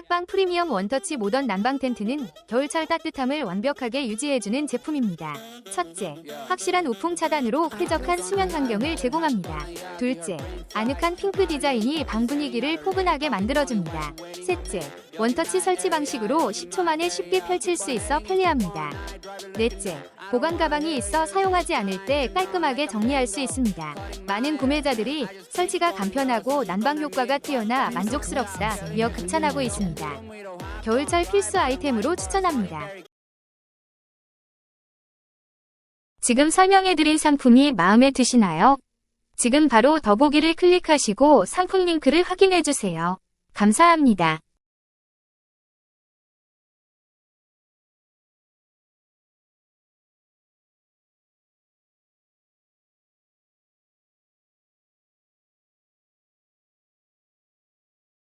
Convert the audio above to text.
탁방 프리미엄 원터치 모던 난방 텐트는 겨울철 따뜻함을 완벽하게 유지해주는 제품입니다. 첫째, 확실한 우풍 차단으로 쾌적한 수면 환경을 제공합니다. 둘째, 아늑한 핑크 디자인이 방 분위기를 포근하게 만들어줍니다. 셋째, 원터치 설치 방식으로 10초 만에 쉽게 펼칠 수 있어 편리합니다. 넷째, 보관 가방이 있어 사용하지 않을 때 깔끔하게 정리할 수 있습니다. 많은 구매자들이 설치가 간편하고 난방 효과가 뛰어나 만족스럽다며 극찬하고 있습니다. 겨울철 필수 아이템으로 추천합니다. 지금 설명해드린 상품이 마음에 드시나요? 지금 바로 더보기를 클릭하시고 상품 링크를 확인해주세요. 감사합니다.